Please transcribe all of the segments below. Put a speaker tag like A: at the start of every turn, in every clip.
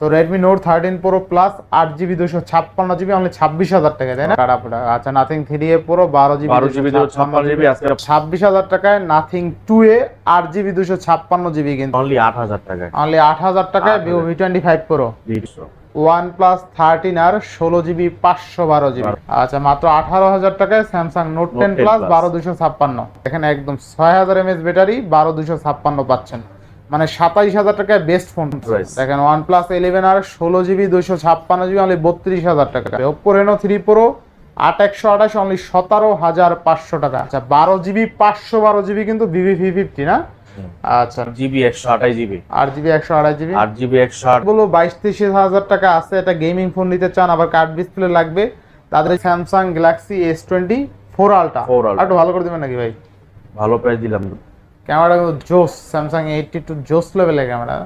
A: তো Redmi Note thirteen Pro Plus আট GB দুশো ছাপ্পান্ন জিবি অনলি ছাব্বিশ হাজার টাকা তাই না? আচ্ছা নাথিং থ্রি এ প্রো বারো জিবি
B: বারো জিবি ছাপ্পান্ন জিবি
A: ছাব্বিশ হাজার টাকায় নাথিং টু এ আট জিবি দুশো ছাপ্পান্ন জিবি কিন্তু।
B: অনলি আট হাজার টাকায়।
A: অনলি আট হাজার টাকায় Vivo V twenty five Pro OnePlus thirteen R ষোলো জিবি পাঁচশো বারো জিবি আচ্ছা মাত্র আঠারো হাজার টাকায় স্যামসাং নোট টেন প্লাস বারো দুশো ছাপ্পান্ন। এখানে একদম ছয় হাজার এমএস ব্যাটারি বারো দুশো ছাপ্পান্ন পাচ্ছেন। মানে সাতাইশ হাজার টাকায় বেস্ট ফোন। দেখেন ওয়ান প্লাস ইলেভেন আর ষোলো জিবি দুইশো ছাপ্পান্ন জিবি অনলি বত্রিশ হাজার টাকা। ওপো রেনো থ্রি প্রো আট একশো আঠাশ অনলি সতেরো হাজার পাঁচশো টাকা। আচ্ছা বারো জিবি পাঁচশো বারো জিবি কিন্তু ভিভি ভি ফিফটি না? আচ্ছা।
B: জিবি একশো আঠাশ জিবি
A: আট জিবি একশো আঠাশ জিবি
B: আট জিবি একশো আট।
A: বাইশ তেইশ হাজার টাকা আছে এটা গেমিং ফোন নিতে চান আবার কার্ড ডিসপ্লে লাগবে। তাদের Samsung Galaxy S twenty four Ultra
B: 4 Ultra।
A: একটু ভালো করে দেবেন নাকি ভাই?
B: ভালো প্রাইস দিলাম।
A: ক্যামেরা জোস স্যামসাং এইটটি টু জোস লেভেলের ক্যামেরা।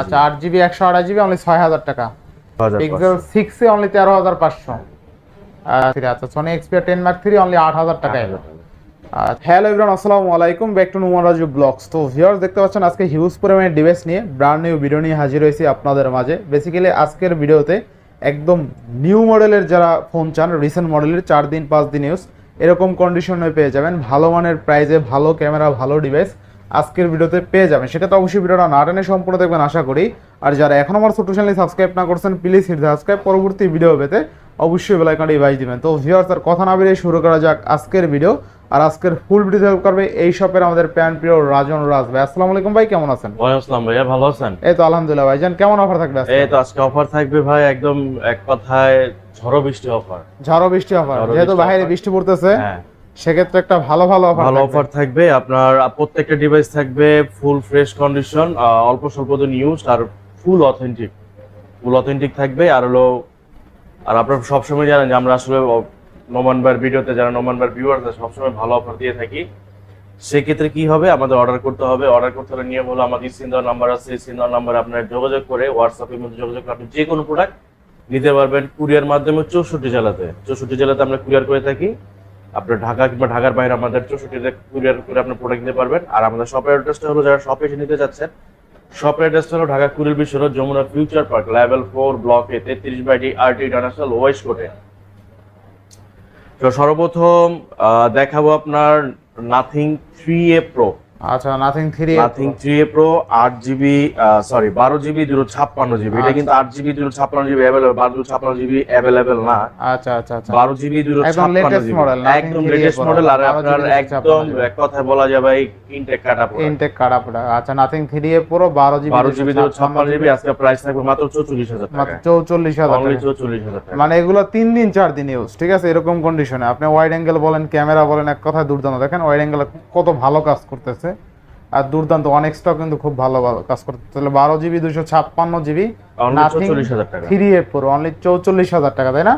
A: আচ্ছা আট জিবি একশো আঠাশ জিবি অনলি ছয় হাজার টাকা। পিক্সেল সিক্স এ অনলি তেরো হাজার পাঁচশো। আচ্ছা Sony Xperia ten Mark three only আট হাজার টাকায় হ্যালো ইব্রান আসসালামু আলাইকুম। Back to Numan Raju vlogs তো ভিউয়ার্স দেখতে পাচ্ছেন আজকে হিউজ পরিমাণে ডিভাইস নিয়ে ব্র্যান্ড নিউ ভিডিও নিয়ে হাজির হয়েছি আপনাদের মাঝে। বেসিক্যালি আজকের ভিডিওতে একদম নিউ মডেলের যারা ফোন চান রিসেন্ট মডেলের চার দিন পাঁচ দিন ইউজ এরকম কন্ডিশনে পেয়ে যাবেন। ভালো মানের প্রাইজে ভালো ক্যামেরা ভালো ডিভাইস আজকের ভিডিওতে পেয়ে যাবেন। সেটা তো অবশ্যই ভিডিওটা না টেনে সম্পূর্ণ দেখবেন, আশা করি। আর যারা এখন আমার ছোট চ্যানেল সাবস্ক্রাইব না করছেন প্লিজ হিট সাবস্ক্রাইব পরবর্তী ভিডিও পেতে অবশ্যই বেলাইকানটি বাইজ দিবেন। তো ভিওর্স আর কথা না বেরিয়ে শুরু করা যাক আজকের ভিডিও আর আজকের ফুল ভিডিও হেল্প করবে এই শপের আমাদের প্যান প্রিয় রাজন রাজ ভাই। আসসালামু আলাইকুম ভাই কেমন আছেন?
B: ওয়ালাইকুম আসসালাম ভাইয়া ভালো আছেন?
A: এই তো আলহামদুলিল্লাহ ভাইজান কেমন অফার থাকবে আজকে?
B: এই তো আজকে অফার থাকবে ভাই একদম এক কথায় ঝড়ো বৃষ্টি অফার
A: ঝড়ো বৃষ্টি অফার যেহেতু বাইরে বৃষ্টি পড়তেছে
B: হ্যাঁ।
A: সেক্ষেত্রে একটা ভালো ভালো অফার
B: ভালো অফার থাকবে আপনার প্রত্যেকটা ডিভাইস থাকবে ফুল ফ্রেশ কন্ডিশন অল্প স্বল্প দিন ইউজ আর ফুল অথেন্টিক ফুল অথেন্টিক থাকবে আর হলো আর আপনারা সবসময় জানেন যে আমরা আসলে নমানবার ভিডিওতে যারা নমানবার ভিউয়ার্স আছে, সবসময় ভালো অফার দিয়ে থাকি। সেক্ষেত্রে কি হবে? আমাদের অর্ডার করতে হবে। অর্ডার করতে হলে নিয়ম হলো আমাদের স্ক্রিন দেওয়ার নাম্বার আছে। স্ক্রিন দেওয়ার নাম্বার আপনার যোগাযোগ করে হোয়াটসঅ্যাপের মধ্যে যোগাযোগ করে আপনি যে কোনো প্রোডাক্ট নিতে পারবেন কুরিয়ার মাধ্যমে চৌষট্টি জেলাতে। চৌষট্টি জেলাতে আমরা কুরিয়ার করে থাকি। আপনার ঢাকা কিংবা ঢাকার বাইরে আমাদের চৌষট্টিতে কুরিয়ার করে আপনার প্রোডাক্ট নিতে পারবেন। আর আমাদের শপের অ্যাড্রেসটা হলো যারা শপে এসে নিতে যাচ্ছেন শপের অ্যাড্রেসটা হলো Dhaka Kuril Bishwa Jamuna future park level four ব্লকে তেত্রিশ by D R T international west কোর্টে তো সর্বপ্রথম দেখাবো আপনার নাথিং থ্রি এ প্রো
A: আচ্ছা Nothing three
B: Nothing three A Pro আট জিবি সরি বারো জিবি দুটো ছাপ্পান্ন জিবি এটা কিন্তু দুটো জিবি অ্যাভেলেবেল না।
A: আচ্ছা আচ্ছা আচ্ছা। একদম
B: লেটেস্ট মডেল আর আপনার একদম এক কথায় বলা যাবে ইনটেক কাটা
A: ইনটেক কাটা পড়া আচ্ছা নাথিং থ্রি এ পুরো বারো জিবি
B: বারো জিবি দুটো ছাপ্পান্ন জিবি আজকে প্রাইস থাকবে মাত্র চৌচল্লিশ হাজার টাকা।
A: মাত্র চৌচল্লিশ হাজার
B: অনলি
A: টাকা। মানে এগুলো তিন দিন চার দিন ইউজ ঠিক আছে? এরকম কন্ডিশনে আপনি ওয়াইড অ্যাঙ্গেল বলেন ক্যামেরা বলেন এক কথায় দুর্দান্ত। দেখেন ওয়াইড অ্যাঙ্গেল কত ভালো কাজ করতেছে। আর দুর্দান্ত অনেক স্টক কিন্তু খুব ভালো ভালো কাজ করতে। তাহলে বারো জিবি দুশো ছাপ্পান্ন GB three A four only চৌচল্লিশ হাজার টাকা তাই না?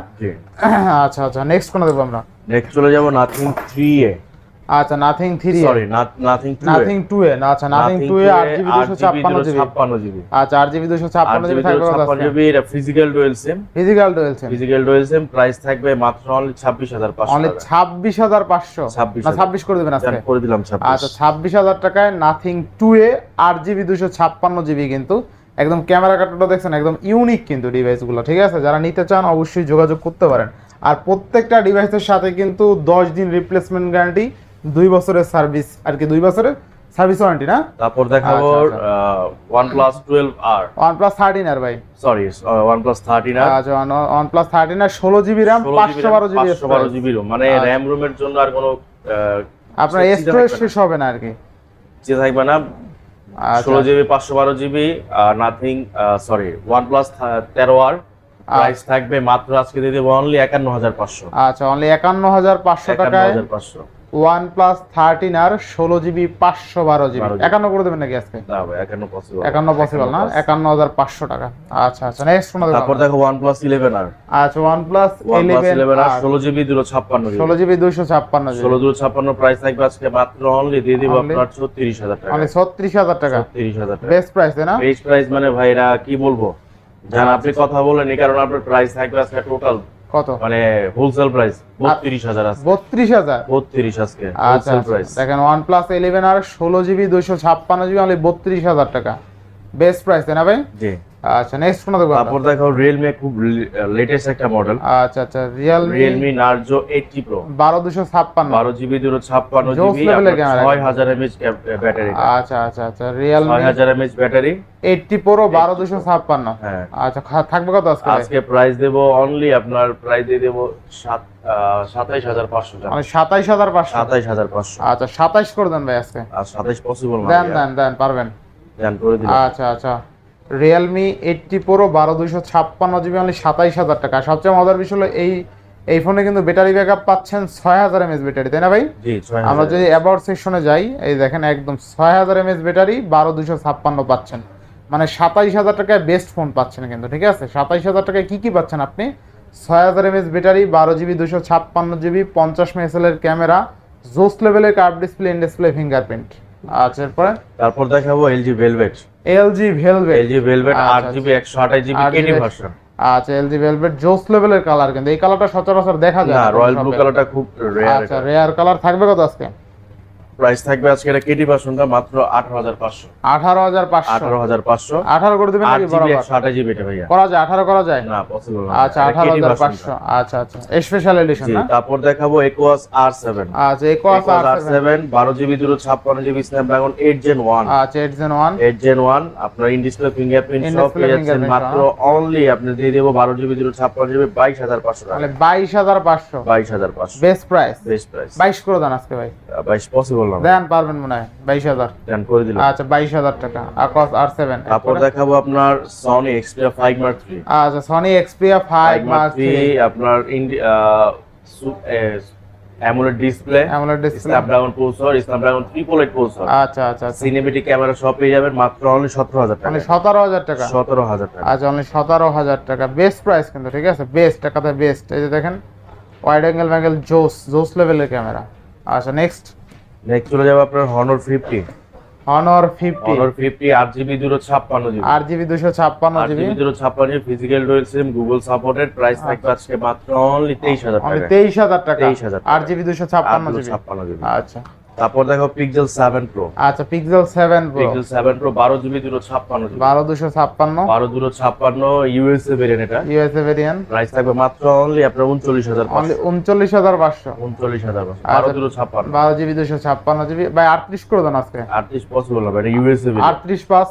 A: আচ্ছা আচ্ছা নেক্সট কোনো দেবো আমরা?
B: নেক্সট চলে যাব নাথিং থ্রি এ
A: আচ্ছা Nothing three
B: sorry Nothing two
A: Nothing two A না আচ্ছা নাথিং টু এ আট জিবি দুশো ছাপ্পান্ন জিবি।
B: জিবি।
A: আচ্ছা আট জিবি দুশো
B: আট
A: ছাপ্পান্ন
B: জিবি
A: জিবি থাকবে
B: জিবি এটা ফিজিক্যাল ডুয়েল সিম
A: ফিজিক্যাল ডুয়েলছে
B: ফিজিক্যাল ডুয়েল সিম প্রাইস থাকবে মাত্র অনলি ছাব্বিশ হাজার পাঁচশো
A: অনলি
B: টাকা।
A: ছাব্বিশ হাজার পাঁচশো। না ছাব্বিশ করে দেবেন আজকে।
B: করে দিলাম
A: আচ্ছা ছাব্বিশ হাজার টাকায় নাথিং টু এ আট জিবি দুশো ছাপ্পান্ন জিবি কিন্তু। একদম ক্যামেরা কাটাটা দেখছেন একদম ইউনিক কিন্তু ডিভাইসগুলো ঠিক আছে? যারা নিতে চান অবশ্যই যোগাযোগ করতে পারেন। আর প্রত্যেকটা ডিভাইসের সাথে কিন্তু দশ দিন রিপ্লেসমেন্ট গ্যারান্টি দুই বছরের সার্ভিস আর কি দুই বছরের সার্ভিস ওয়ারেন্টি না?
B: তারপর দেখাবো
A: আচ্ছা,
B: twelve R
A: one thirteen R ভাই।
B: সরি প্লাস থার্টিন
A: আচ্ছা আর ষোলো জিবি পাঁচশো বারো জিবি
B: মানে
A: আচ্ছা।
B: র্যাম রুমের জন্য আর কোনো
A: আপনার স্টোরেজ শেষ হবে না আর কি।
B: যে থাকবে না।
A: আচ্ছা।
B: ষোলো জিবি পাঁচশো বারো GB Nothing sorry OnePlus তেরো আর প্রাইস থাকবে মাত্র আজকে দিয়ে দেবো অনলি একান্ন হাজার পাঁচশো।
A: আচ্ছা অনলি একান্ন হাজার পাঁচশো
B: হাজার পাঁচশো।
A: ওয়ান প্লাস থার্টিন আর ষোলো জিবি পাঁচশো বারো জিবি
B: 12
A: একান্ন করে দেবেন নাকি আজকে?
B: না ভাই একান্ন পসিবল
A: একান্ন পসিবল না? একান্ন হাজার পাঁচশো টাকা। আচ্ছা আচ্ছা নেক্সট কোন
B: তারপর দেখো ওয়ান প্লাস ইলেভেন আর।
A: আচ্ছা ওয়ান প্লাস ইলেভেন
B: ইলেভেন আর ষোলো জিবি ছাপ্পান্ন
A: ষোলো জিবি দুইশো ছাপ্পান্ন
B: ষোলো ছাপ্পান্ন প্রাইস থাকবে আজকে মাত্র অনলি দিয়ে দিব আপনার ছত্রিশ হাজার টাকা।
A: ছত্রিশ হাজার টাকা?
B: ছত্রিশ হাজার টাকা।
A: বেস্ট প্রাইস না?
B: বেস্ট প্রাইস মানে ভাইরা কি বলব? জান আপনি কথা বলেন এই কারণে আপনার প্রাইস থাকবে আজকে টোটাল
A: কত?
B: মানে হোলসেল প্রাইস বত্রিশ হাজার আছে
A: বত্রিশ হাজার?
B: বত্রিশ আজকে
A: আচ্ছা
B: হোলসেল
A: আচ্ছা।
B: প্রাইস
A: দেখেন প্লাস ইলেভেন আর ষোলো জিবি দুইশো ছাপ্পান্ন জিবি অনলি বত্রিশ হাজার টাকা। বেস্ট প্রাইস তাই না ভাই?
B: জি।
A: আচ্ছা নেক্সট ফোন দেখব আমরা?
B: তারপর দেখো রিয়েলমি খুব লেটেস্ট একটা মডেল
A: আচ্ছা আচ্ছা বারো
B: জিবি দুশো ছাপ্পান্ন
A: Joss
B: জিবি
A: level এর camera।
B: ছয় হাজার এমএচ ব্যাটারি
A: আচ্ছা আচ্ছা আচ্ছা
B: ছয় হাজার এমএচ ব্যাটারি
A: এইটটি প্রো বারো দুশো ছাপ্পান্ন।
B: হ্যাঁ।
A: আচ্ছা থাকবে কত আজকে?
B: আজকে প্রাইস দেবো অনলি আপনার প্রাইস দিয়ে দেবো সাত সাতাইশ হাজার পাঁচশো টাকা।
A: মানে আচ্ছা সাতাইশ করে দেন ভাই আজকে।
B: আর সাতাইশ পসিবল না
A: দেন দেন দেন পারবেন।
B: দেন করে দিলাম।
A: আচ্ছা আচ্ছা। রিয়েলমি এইটটি প্রো বারো দুইশো ছাপ্পান্ন জিবি অনলি সাতাইশ হাজার টাকা। সবচেয়ে মজার বিষয় হলো এই এই ফোনে কিন্তু ব্যাটারি ব্যাকআপ পাচ্ছেন ছয় হাজার এমএস ব্যাটারি তাই না ভাই? আমরা যদি অ্যাবাউট সেকশনে যাই এই দেখেন একদম ছয় হাজার এমএস ব্যাটারি বারো দুশো ছাপ্পান্ন পাচ্ছেন। মানে সাতাইশ হাজার টাকায় বেস্ট ফোন পাচ্ছেন কিন্তু ঠিক আছে? সাতাইশ হাজার টাকায় কি কি পাচ্ছেন আপনি? ছয় হাজার এমএস ব্যাটারি বারো জিবি দুশো ছাপ্পান্ন জিবি পঞ্চাশ মেগাপিক্সেলের ক্যামেরা জোস লেভেলের curve display in display fingerprint আচ্ছা এরপরে?
B: তারপর দেখাবো LG Velvet
A: LG Velvet.
B: LG Velvet
A: আচ্ছা,
B: আট জিবি একশো আঠাশ জিবি
A: 8GB
B: কেটি ভার্সন।
A: আচ্ছা এলজি ভেলভেট জোস লেভেলের কালার কিন্তু। এই কালারটা সচরাচর দেখা যায়
B: না রয়্যাল ব্লু কালারটা খুব রেয়ার
A: আচ্ছা রেয়ার কালার থাকবে কত আজকে?
B: প্রাইস থাকবে আজকে এটা কেটি ভার্সনটা মাত্র আঠারো হাজার পাঁচশো।
A: আঠারো হাজার পাঁচশো।
B: আঠারো হাজার পাঁচশো।
A: আঠারো করে দেবেন নাকি বরাবর?
B: একশো আঠাশ জিবি এটা ভাইয়া।
A: করা যায়? আঠারো করা যায়?
B: না পসিবল না।
A: আচ্ছা
B: এটা
A: আঠারো
B: KT
A: হাজার
B: version
A: পাঁচশো। আচ্ছা আচ্ছা। স্পেশাল এডিশন না?
B: তারপর দেখাবো
A: আচ্ছা একোয়াস আর
B: আর সেভেন বারো জিবি দুটো ছাপ্পান্ন GB Snapdragon eight Gen one
A: আচ্ছা eight Gen one
B: eight Gen one আপনার ইন ডিসপ্লে ফিঙ্গারপ্রিন্ট সব
A: In-display
B: পেয়ে যাচ্ছেন
A: fingerprint
B: মাত্র অনলি আপনি দিয়ে দেবো বারো জিবি দুটো ছাপ্পান্ন জিবি বাইশ হাজার পাঁচশো টাকা।
A: তাহলে বাইশ হাজার পাঁচশো।
B: বাইশ হাজার পাঁচশো।
A: বেস্ট প্রাইস
B: বেস্ট প্রাইস
A: বাইশ করে দেন আজকে ভাই।
B: বাইশ পসিবল
A: দেন পারবেন মনে হয়
B: দেন করে দিলাম।
A: আচ্ছা টাকা। আকস
B: তারপর দেখাবো আপনার
A: আচ্ছা
B: আপনার display
A: AMOLED display
B: Snapdragon processor Snapdragon processor
A: আচ্ছা
B: সিনেমেটিক ক্যামেরা সব পেয়ে যাবেন মাত্র অনলি টাকা।
A: মানে সতেরো হাজার টাকা। আচ্ছা অনলি সতেরো হাজার টাকা। বেস্ট প্রাইস কিন্তু ঠিক আছে? বেস্ট টাকাতে বেস্ট এই যে দেখেন ওয়াইড অ্যাঙ্গেল জোস জোস লেভেলের ক্যামেরা আচ্ছা নেক্সট
B: নেক্সট চলে যাবে আপনার Honor fifty
A: Honor fifty
B: Honor fifty আট জিবি দুটো ছাপ্পান্ন জিবি।
A: আট জিবি দুশো ছাপ্পান্ন জিবি।
B: ছাপ্পান্ন GB physical dual SIM Google supported price থাকবে আজকে মাত্র অনলি তেইশ হাজার টাকা।
A: তেইশ হাজার টাকা।
B: 23,000 টাকা।
A: আট জিবি দুশো ছাপ্পান্ন জিবি।
B: ছাপ্পান্ন জিবি।
A: আচ্ছা।
B: তারপর দেখো পিক্সেল 7 প্রো
A: আচ্ছা পিক্সেল 7 প্রো
B: পিক্সেল 7 প্রো বারো জিবি দুটো ছাপ্পান্ন জিবি
A: বারো দুশো ছাপ্পান্ন।
B: বারো দুটো ছাপ্পান্ন ইউএসএ ভেরিয়েন্ট এটা।
A: ইউএসএ ভেরিয়েন্ট
B: প্রাইস থাকবে মাত্র অনলি আপনার উনচল্লিশ হাজার
A: অনলি উনচল্লিশ হাজার পাঁচশো।
B: উনচল্লিশ হাজার বারো
A: আচ্ছা।
B: দুটো ছাপ্পান্ন।
A: বারো জিবি দুশো ছাপ্পান্ন জিবি ভাই আটত্রিশ করে দেন আজকে।
B: আটত্রিশ পসিবল হবে এটা ইউএসএ ভেরিয়েন্ট
A: আটত্রিশ পাঁচ।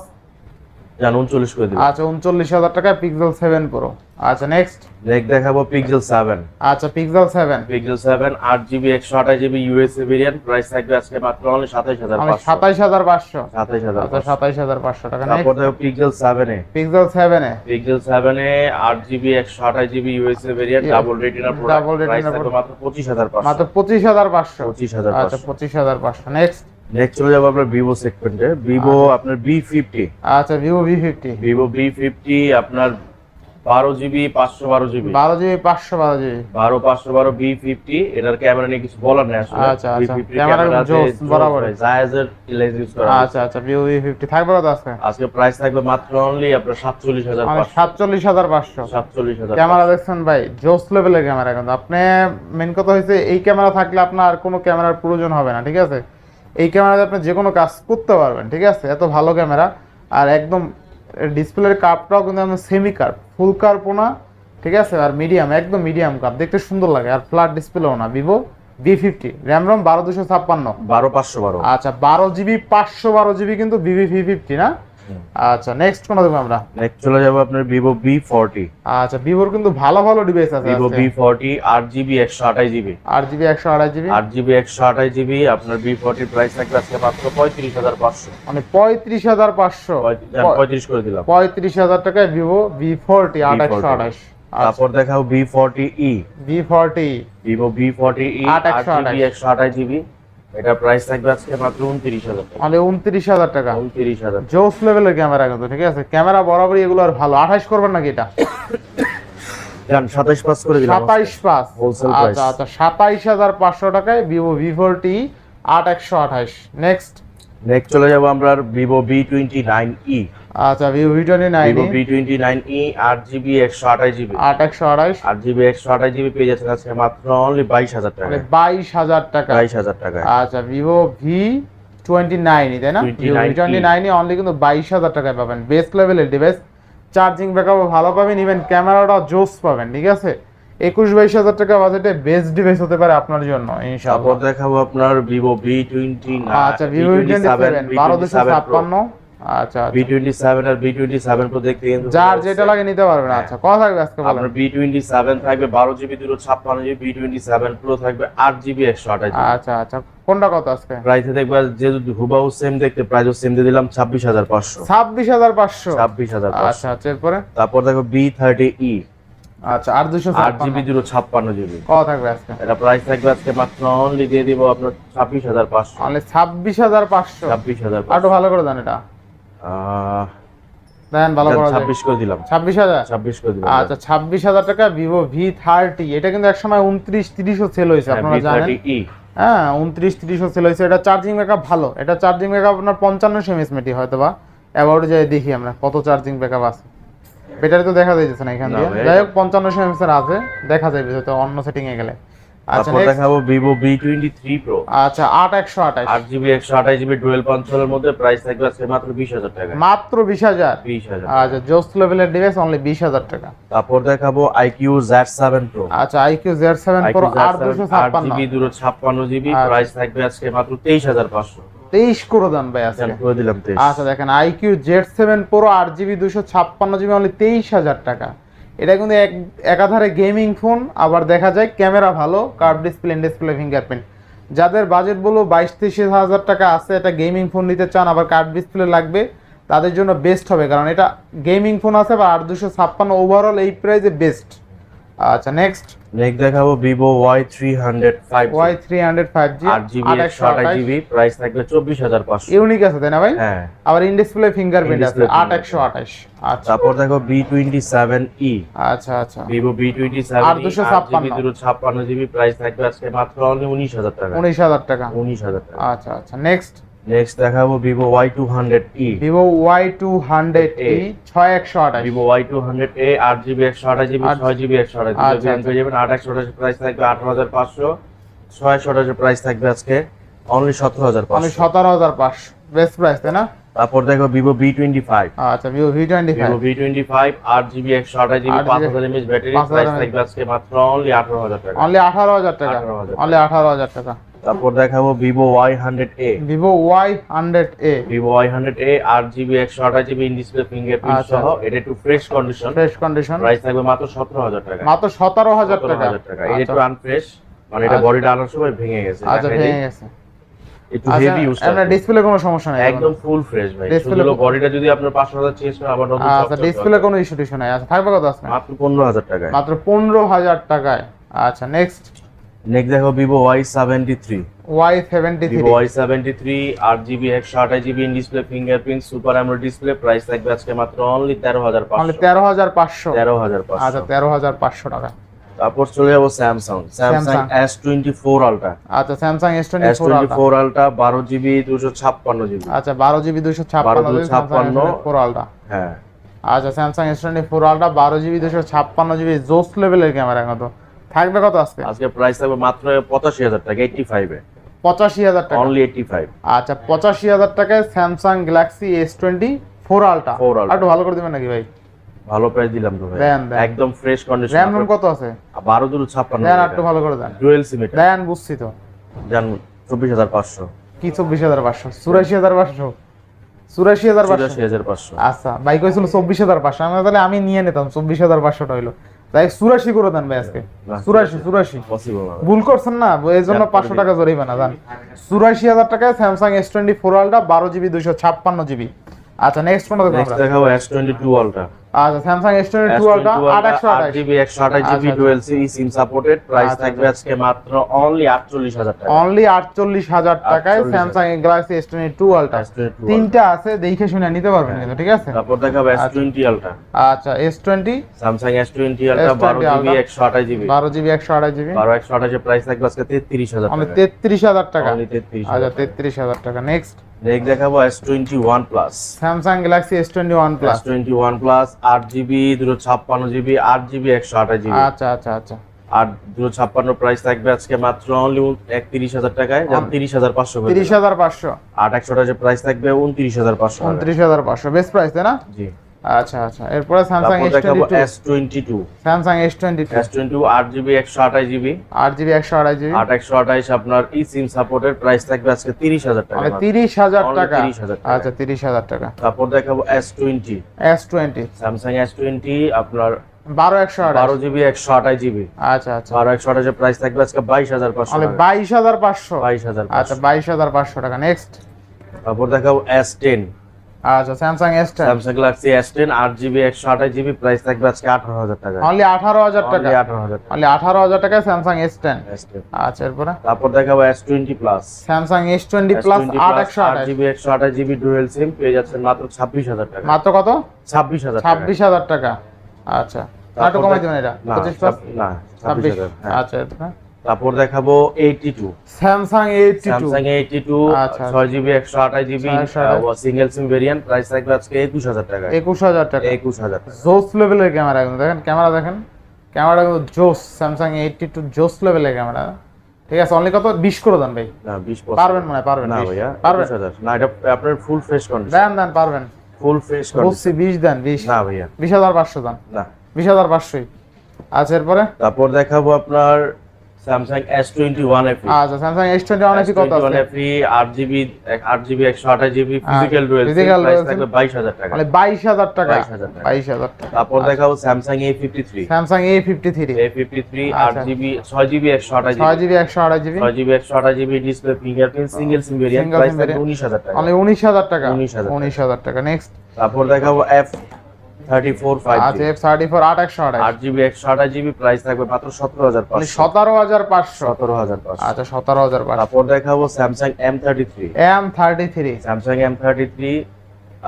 B: জান উনচল্লিশ করে দিবে
A: আচ্ছা টাকায় পিক্সেল সেভেন প্রো আচ্ছা নেক্সট
B: নেক্সট দেখাবো পিক্সেল সেভেন
A: আচ্ছা পিক্সেল সেভেন
B: পিক্সেল সেভেন আট জিবি একশো আঠাশ জিবি ইউএসএ ভেরিয়েন্ট প্রাইস থাকবে আজকে মাত্র অনলি সাতাইশ হাজার
A: আমি
B: পাঁচশো।
A: সাতাইশ হাজার পাঁচশো।
B: সাতাইশ হাজার
A: আচ্ছা সাতাইশ হাজার পাঁচশো টাকা।
B: তারপর দেখো পিক্সেল সেভেনে
A: পিক্সেল সেভেনে
B: পিক্সেল সেভেনে আট জিবি একশো আঠাশ জিবি ইউএসএ ভেরিয়েন্ট ডাবল রেটিনার প্রোডাক্ট প্রাইস
A: retina
B: মাত্র পঁচিশ হাজার
A: মাত্র
B: পাঁচশো
A: পঁচিশ হাজার পাঁচশো।
B: পঁচিশ হাজার
A: আচ্ছা
B: পাঁচশো।
A: পঁচিশ হাজার পাঁচশো। নেক্সট
B: নেক্সট চলে যাব আপনার ভিভো সেগমেন্টে ভিভো আপনার বি ফিফটি
A: আচ্ছা Vivo V fifty
B: Vivo V fifty আপনার বারো জিবি পাঁচশো বারো জিবি।
A: বারো জিবি পাঁচশো বারো জিবি।
B: বারো পাঁচশো বারো বি ফিফটি এটার ক্যামেরা নিয়ে কিছু বলার নেই আসলে।
A: আচ্ছা, আচ্ছা। ক্যামেরা
B: ক্যামেরা জায়েজের লেন্স ইউজ করা
A: আচ্ছা আচ্ছা ভিভো ভি ফিফটি থাকবে কত আছে
B: আজকে প্রাইস থাকবে মাত্র অনলি আপনার সাতচল্লিশ হাজার
A: মানে সাতচল্লিশ হাজার পাঁচশো।
B: সাতচল্লিশ হাজার
A: ক্যামেরা দেখছেন ভাই জোস লেভেলের ক্যামেরা কিন্তু। আপনি মেন কথা হয়েছে এই ক্যামেরা থাকলে আপনার কোনো ক্যামেরার প্রয়োজন হবে না ঠিক আছে? এই ক্যামেরাতে আপনি যে কোনো কাজ করতে পারবেন ঠিক আছে? এত ভালো ক্যামেরা। আর একদম ডিসপ্লের কাপটাও কিন্তু একদম সেমি কার্প ফুল কার্পও না ঠিক আছে? আর মিডিয়াম একদম মিডিয়াম কাপ দেখতে সুন্দর লাগে। আর ফ্ল্যাট ডিসপ্লেও না। Vivo V fifty RAM ROM বারো দুশো ছাপ্পান্ন।
B: বারো পাঁচশো বারো।
A: আচ্ছা বারো জিবি পাঁচশো বারো জিবি কিন্তু ভিভি ভি ফিফটি না? আচ্ছা নেক্সট কোনো দেবো আমরা?
B: নেক্সট চলে যাব আপনার ভিভো বি ফোরটি
A: আচ্ছা ভিভোর কিন্তু ভালো ভালো ডিভাইস আছে
B: ভিভো। বি ফোরটি আট জিবি একশো আঠাশ জিবি
A: আট জিবি একশো জিবি
B: আট জিবি একশো আঠাশ জিবি আপনার বি ফোরটির প্রাইস থাকবে আজকে মাত্র পঁয়ত্রিশ হাজার পাঁচশো।
A: মানে পঁয়ত্রিশ হাজার পাঁচশো।
B: পঁয়ত্রিশ করে দিলাম।
A: পঁয়ত্রিশ হাজার টাকায় ভিভো ভি ফোরটি আট একশো আঠাশ।
B: তারপর দেখাও V forty E
A: V forty
B: Vivo V forty E
A: আট একশো আঠাশ।
B: জিবি এটা প্রাইস থাকবে আজকে মাত্র উনত্রিশ হাজার টাকা।
A: মানে উনত্রিশ হাজার টাকা।
B: উনত্রিশ হাজার।
A: জোস লেভেলের ক্যামেরা কিন্তু ঠিক আছে? ক্যামেরা বরাবরই এগুলো আর ভালো। আঠাশ করবেন নাকি এটা?
B: জান সাতাইশ পাস করে দিলাম।
A: সাতাইশ পাঁচ।
B: হোলসেল প্রাইস
A: আচ্ছা আচ্ছা সাতাইশ হাজার পাঁচশো টাকায় আট একশো আঠাশ। নেক্সট
B: নেক্সট চলে যাব আমরা Vivo V twenty nine E
A: আচ্ছা Vivo V twenty nine
B: Vivo V twenty nine E আট জিবি একশো আঠাশ জিবি
A: আট একশো আঠাশ।
B: আট জিবি একশো আঠাশ জিবি পেয়ে যাচ্ছেন আজকে মাত্র অনলি বাইশ হাজার টাকা।
A: মানে বাইশ হাজার টাকা।
B: বাইশ হাজার টাকা।
A: আচ্ছা ভিভো ভি টোয়েন্টি নাইনই তাই না?
B: 29
A: Vivo V twenty nine E only কিন্তু বাইশ হাজার টাকায় পাবেন। বেস্ট লেভেলের ডিভাইস চার্জিং ব্যাকআপও ভালো পাবেন ইভেন ক্যামেরাটাও জোস পাবেন ঠিক আছে? একুশ বাইশ হাজার টাকা বাজেটে বেস্ট ডিভাইস হতে পারে আপনার জন্য ইনশাআল্লাহ।
B: দেখাবো আপনার ভিভো বি টোয়েন্টি
A: আচ্ছা ভিভো টোয়েন্টি সেভেন বারো দুশো ছাপ্পান্ন। আচ্ছা
B: বি টোয়েন্টি সেভেন আর বি টোয়েন্টি সেভেন প্রো দেখতে কিন্তু
A: যার যেটা লাগে নিতে পারবেন। আচ্ছা কথা থাকবে আজকে বলেন?
B: আপনার বি টোয়েন্টি সেভেন থাকবে বারো জিবি দুটো ছাপ্পান্ন GB V twenty seven pro থাকবে আট জিবি একশো আঠাশ
A: আচ্ছা আচ্ছা। কোনটা কত আজকে?
B: প্রাইসে দেখবে যেহেতু হুবাহু সেম দেখতে প্রাইসও সেম দিয়ে দিলাম ছাব্বিশ হাজার পাঁচশো।
A: ছাব্বিশ হাজার পাঁচশো।
B: ছাব্বিশ হাজার
A: আচ্ছা আচ্ছা এরপরে?
B: তারপর দেখো বি থার্টি ই
A: আচ্ছা আর দুশো
B: আট জিবি দুটো ছাপ্পান্ন জিবি।
A: কত থাকবে আজকে?
B: এটা প্রাইস থাকবে আজকে মাত্র অনলি দিয়ে দিব আপনার ছাব্বিশ হাজার পাঁচশো।
A: অনলি ছাব্বিশ হাজার পাঁচশো।
B: ছাব্বিশ হাজার
A: আর ভালো করে দেন এটা। দেন ভালো করে
B: ছাব্বিশ করে দিলাম।
A: ছাব্বিশ হাজার?
B: ছাব্বিশ করে দিলাম।
A: আচ্ছা ছাব্বিশ হাজার টাকা ভিভো ভি থার্টি। এটা কিন্তু একসময় উনত্রিশ তিরিশও সেল হয়েছে
B: হ্যাঁ,
A: আপনারা জানেন? হ্যাঁ উনত্রিশ তিরিশও সেল হয়েছে। এটা চার্জিং ব্যাকআপ ভালো। এটা চার্জিং ব্যাকআপ আপনার পঞ্চান্ন মেটি হয়তো বা অ্যাবাউট যাই দেখি আমরা কত চার্জিং ব্যাকআপ আছে। ব্যাটারি তো দেখা যাইতেছে না এখান দিয়ে। যাই হোক পঞ্চান্ন এমএস এর আছে দেখা যাবে হয়তো অন্য সেটিং এ গেলে। আচ্ছা
B: তারপর দেখাবো Vivo V twenty three pro
A: আচ্ছা আট একশো আঠাশ।
B: আট জিবি একশো আঠাশ জিবি ডুয়েল মধ্যে প্রাইস থাকবে আজকে মাত্র বিশ হাজার টাকা।
A: মাত্র বিশ হাজার?
B: বিশ হাজার
A: আচ্ছা জোস লেভেলের ডিভাইস অনলি বিশ হাজার টাকা।
B: তারপর দেখাবো আইকিউ জেড সেভেন প্রো
A: আচ্ছা আইকিউ জেড সেভেন প্রো আট দুশো ছাপ্পান্ন।
B: জিবি ছাপ্পান্ন জিবি
A: আচ্ছা।
B: প্রাইস থাকবে আজকে মাত্র তেইশ হাজার পাঁচশো।
A: তেইশ করে দেন ভাই
B: দিলাম
A: আচ্ছা দেখেন আইকিউ জেড সেভেন প্রো আট জিবি দুশো ছাপ্পান্ন জিবি অনলি তেইশ হাজার টাকা। এটা কিন্তু এক একাধারে গেমিং ফোন আবার দেখা যায় ক্যামেরা ভালো কার্ভ ডিসপ্লে ডিসপ্লে ফিঙ্গারপ্রিন্ট যাদের বাজেট বলো বাইশ তেইশ হাজার টাকা আছে এটা গেমিং ফোন নিতে চান আবার কার্ভ ডিসপ্লে লাগবে তাদের জন্য বেস্ট হবে কারণ এটা গেমিং ফোন আছে বা আট দুশো ছাপ্পান্ন ওভারঅল এই প্রাইসে বেস্ট আচ্ছা নেক্সট
B: নেক্সট দেখাবো Vivo Y three hundred five
A: Y three hundred five G
B: আট জিবি একশো আঠাশ। জিবি প্রাইস থাকবে চব্বিশ হাজার পাঁচশো।
A: ইউনিক আছে তাই না ভাই?
B: হ্যাঁ।
A: আবার ইন ডিসপ্লে ফিঙ্গারপ্রিন্ট আছে আট। একশো আঠাশ আচ্ছা।
B: তারপর দেখো বি টোয়েন্টি সেভেন ই
A: আচ্ছা আচ্ছা।
B: ভিভো বি টোয়েন্টি সেভেন
A: আট দুশো ছাপ্পান্ন।
B: জিবি ছাপ্পান্ন জিবি প্রাইস থাকবে আজকে মাত্র উনিশ হাজার টাকা।
A: উনিশ হাজার টাকা।
B: উনিশ হাজার টাকা।
A: আচ্ছা আচ্ছা। নেক্সট
B: নেক্সট দেখাবো Vivo Y two hundred E
A: Vivo Y two hundred. E ছয় একশো আঠাশ।
B: Vivo Y two hundred A আট জিবি একশো আঠাশ জিবি ছয় জিবি একশো আঠাশ
A: আচ্ছা,
B: পেয়ে যাবেন আট একশো আঠাশ প্রাইস থাকবে আঠারো হাজার পাঁচশো। ছয় একশো আঠাশের প্রাইস থাকবে আজকে অনলি সতেরো হাজার পাঁচশো।
A: সতেরো হাজার পাঁচশো। বেস্ট প্রাইস তাই না?
B: তারপর দেখো ভিভো বি টোয়েন্টি ফাইভ
A: আচ্ছা Vivo V twenty five
B: Vivo V twenty five আট জিবি একশো আঠাশ জিবি পাঁচ হাজার এমএচ ব্যাটারি। প্রাইস থাকবে আজকে মাত্র অনলি আঠারো হাজার টাকা।
A: অনলি আঠারো হাজার টাকা।
B: 18,000
A: অনলি আঠারো হাজার টাকা।
B: তারপর দেখাবো Vivo Y hundred A
A: Vivo Y hundred A
B: Vivo Y hundred A আট জিবি একশো আঠাশ জিবি ইন ডিসপ্লে ফিঙ্গারপ্রিন্ট
A: আচ্ছা।
B: সহ। এটা একটু fresh condition
A: fresh condition
B: price থাকবে মাত্র সতেরো হাজার টাকা।
A: মাত্র সতেরো হাজার
B: 17,000
A: টাকা।
B: টাকা এটা
A: আচ্ছা।
B: একটু আনফ্রেশ মানে এটা
A: আচ্ছা।
B: বডিটা আনার সময় ভেঙে গেছে।
A: আচ্ছা ভেঙে গেছে।
B: একটু
A: আচ্ছা
B: হেভি ইউজ
A: আপনার ডিসপ্লে কোনো সমস্যা নাই
B: একদম ফুল ফ্রেশ ভাই। শুধু বডিটা যদি আপনার পাঁচশো হাজার চেঞ্জ করে আবার নতুন
A: আচ্ছা ডিসপ্লে কোনো ইস্যু টিস্যু নাই। আচ্ছা থাকবে কত আজকে?
B: মাত্র পনেরো হাজার টাকায়।
A: মাত্র পনেরো হাজার টাকায়। আচ্ছা নেক্সট
B: নেক্সট দেখো Vivo Y seventy three
A: Y seventy three
B: Y seventy three আট জিবি একশো আঠাশ GB in display fingerprint super AMOLED display price থাকবে আজকে মাত্র অনলি তেরো হাজার পাঁচশো।
A: তেরো হাজার পাঁচশো।
B: তেরো হাজার
A: আচ্ছা তেরো হাজার পাঁচশো টাকা।
B: তারপর চলে যাব Samsung Samsung
A: Samsung।
B: S twenty four Ultra
A: আচ্ছা Samsung S twenty
B: four Ultra বারো জিবি দুশো ছাপ্পান্ন জিবি
A: আচ্ছা বারো জিবি দুশো ছাপ্পান্ন
B: 1256
A: ফোর আলট্রা
B: হ্যাঁ।
A: আচ্ছা Samsung S twenty four Ultra বারো জিবি দুশো ছাপ্পান্ন জিবি জোস লেভেলের ক্যামেরা কত থাকবে কত আজকে?
B: আজকে প্রাইস থাকবে মাত্র পঁচাশি হাজার টাকা এইটটি ফাইভে
A: পঁচাশি হাজার টাকা।
B: অনলি এইটটি ফাইভ
A: আচ্ছা পঁচাশি হাজার টাকায় Samsung Galaxy S twenty four Ultra
B: 4 Ultra।
A: একটু ভালো করে দেবেন নাকি ভাই?
B: ভালো প্রাইস দিলাম তো ভাই।
A: দেন, দেন।
B: একদম ফ্রেশ কন্ডিশন
A: রোম কত আছে?
B: বারো দুটো ছাপ্পান্ন
A: দেন একটু ভালো করে দেন।
B: ডুয়েল সিম এটা।
A: দেন বুঝছি তো।
B: হাজার পাঁচশো।
A: কি চব্বিশ হাজার পাঁচশো? চুরাশি হাজার পাঁচশো। আচ্ছা বাইক হয়েছিল চব্বিশ হাজার পাঁচশো। আমি তাহলে আমি নিয়ে নিতাম চব্বিশ হাজার পাঁচশোটা হইল। তাই চুরাশি করে দেন ভাই আজকে। চুরাশি চুরাশি। ভুল করছেন না এই জন্য পাঁচশো টাকা জরিমানা জান। চুরাশি হাজার টাকায় স্যামসাং এস টোয়েন্টি ফোর আলটা বারো জিবি দুইশো ছাপ্পান্ন জিবি আচ্ছা নেক্সট কোনটা দেখব
B: নেক্সট
A: আমরা।
B: দেখাবো এস টোয়েন্টি টু আলট্রা
A: আচ্ছা Samsung S twenty two Ultra আট একশো আঠাশ।
B: জিবি একশো আঠাশ জিবি
A: আচ্ছা, আচ্ছা।
B: সিম সাপোর্টেড প্রাইস
A: আচ্ছা,
B: থাকবে আজকে মাত্র অনলি আটচল্লিশ হাজার টাকা।
A: অনলি আটচল্লিশ হাজার টাকায়
B: 48,000
A: Samsung Galaxy S twenty two Ultra
B: S22 Ultra।
A: তিনটা আছে দেখে শুনে নিতে পারবেন কিন্তু ঠিক আছে?
B: তারপর দেখাবো এস টোয়েন্টি আলট্রা
A: আচ্ছা S twenty
B: Samsung S twenty Ultra
A: S20
B: বারো জিবি
A: Ultra।
B: একশো আঠাশ জিবি
A: বারো জিবি একশো আঠাশ জিবি
B: বারো একশো আঠাশের প্রাইস থাকবে আজকে তেত্রিশ হাজার
A: অনলি
B: টাকা
A: তেত্রিশ হাজার টাকা।
B: অনলি তেত্রিশ
A: আচ্ছা তেত্রিশ হাজার টাকা। নেক্সট
B: নেক্সট দেখাবো S twenty one plus
A: Samsung Galaxy S twenty one
B: plus
A: plus
B: twenty one plus আট জিবি দুটো ছাপ্পান্ন জিবি আট জিবি একশো আঠাশ জিবি
A: আচ্ছা আচ্ছা আচ্ছা।
B: আর দুটো ছাপ্পান্ন প্রাইস থাকবে আজকে মাত্র অনলি একত্রিশ হাজার টাকায় যা তিরিশ হাজার পাঁচশো
A: তিরিশ হাজার পাঁচশো।
B: আট একশো প্রাইস থাকবে উনত্রিশ হাজার পাঁচশো।
A: উনত্রিশ হাজার পাঁচশো বেস্ট প্রাইস তাই না?
B: জি।
A: আচ্ছা আচ্ছা। এরপরে
B: একশো আঠাশ জিবি
A: আট জিবি একশো আড়াই জিবি
B: আট একশো আঠাশ আপনার ই সিম সাপোর্টের প্রাইস থাকবে আজকে তিরিশ হাজার টাকা।
A: মানে তিরিশ হাজার টাকা।
B: 30,000 টাকা।
A: আচ্ছা তিরিশ হাজার টাকা।
B: তারপর দেখাবো S twenty
A: S twenty
B: Samsung S twenty আপনার
A: বারো একশো
B: বারো জিবি একশো আঠাশ জিবি
A: আচ্ছা আচ্ছা।
B: বারো একশো আঠাশের প্রাইস থাকবে আজকে বাইশ হাজার পাঁচশো
A: মানে
B: টাকা।
A: বাইশ হাজার পাঁচশো।
B: বাইশ হাজার
A: আচ্ছা বাইশ হাজার পাঁচশো টাকা। নেক্সট
B: তারপর দেখাবো এস টেন
A: আচ্ছা Samsung S ten
B: Samsung Galaxy S ten আট জিবি একশো আঠাশ জিবি প্রাইস থাকবে আজকে আঠারো হাজার টাকা
A: অনলি আঠারো হাজার টাকা?
B: আঠারো হাজার
A: অনলি আঠারো হাজার টাকায় স্যামসাং এস টেন
B: S10
A: আচ্ছা এরপরে?
B: তারপর দেখাবো S twenty plus
A: Samsung S twenty plus আট একশো
B: আট
A: আঠাশ।
B: জিবি একশো আঠাশ জিবি ডুয়েল সিম পেয়ে যাচ্ছেন মাত্র ছাব্বিশ হাজার টাকা।
A: মাত্র কত?
B: ছাব্বিশ হাজার টাকা।
A: ছাব্বিশ হাজার টাকা। আচ্ছা একটু কমাই দিবেন এটা।
B: না,
A: পঁচিশ প্লাস
B: ছাব- না ছাব্বিশ
A: ছাব্বিশ।
B: হাজার। হ্যাঁ।
A: আচ্ছা এরপরে?
B: তারপর দেখাবো eighty two
A: Samsung eighty two
B: Samsung eighty two
A: আচ্ছা।
B: ছয় জিবি একশো আঠাশ GB
A: 628
B: single SIM variant price থাকবে আজকে একুশ হাজার টাকা
A: একুশ হাজার টাকা।
B: একুশ হাজার টাকা।
A: জোস লেভেলের ক্যামেরা কিন্তু দেখেন ক্যামেরা দেখেন। ক্যামেরা কিন্তু জোস স্যামসাং এইটটি টু জোস লেভেলের ক্যামেরা ঠিক আছে অনলি কত? বিশ করে দেন ভাই।
B: না বিশ
A: পারবেন মনে হয় পারবেন
B: না ভাইয়া
A: পারবেন।
B: না এটা আপনার ফুল ফ্রেশ কন্ডিশন
A: দেন দেন পারবেন।
B: ফুল ফ্রেশ কন্ডিশন
A: বুঝছি বিশ দেন বিশ।
B: না ভাইয়া।
A: বিশ হাজার পাঁচশো দেন।
B: না।
A: বিশ হাজার পাঁচশোই। আচ্ছা এরপরে?
B: তারপর দেখাবো আপনার Samsung S twenty one F
A: আচ্ছা স্যামসাং এস টোয়েন্টি ওয়ান কত আছে?
B: আট জিবি আট জিবি একশো আঠাশ জিবি ফিজিক্যাল
A: physical
B: প্রাইস থাকবে বাইশ হাজার টাকা।
A: মানে বাইশ হাজার টাকা।
B: 22,000 টাকা।
A: বাইশ হাজার টাকা।
B: তারপর দেখাবো Samsung A fifty three
A: Samsung A fifty three
B: A fifty three আট
A: আচ্ছা।
B: জিবি ছয় জিবি একশো আঠাশ
A: ছয়
B: জিবি
A: একশো আড়াই জিবি
B: ছয় জিবি একশো আঠাশ GB display fingerprint single SIM variant price থাকবে। উনিশ হাজার টাকা।
A: অনলি উনিশ হাজার টাকা।
B: 19,000
A: উনিশ হাজার টাকা। নেক্সট
B: তারপর দেখাবো এফ থার্টি ফোর ফাইভ
A: আচ্ছা এফ থার্টি ফোর আট একশো আড়াই
B: আট জিবি একশো আঠাশ জিবি প্রাইস থাকবে মাত্র সতেরো হাজার
A: অনলি
B: পাঁচশো
A: সতেরো হাজার পাঁচশো।
B: সতেরো হাজার পাঁচশো।
A: আচ্ছা সতেরো হাজার পাঁচশো।
B: তারপর দেখাবো Samsung M thirty three
A: M thirty three
B: Samsung M thirty three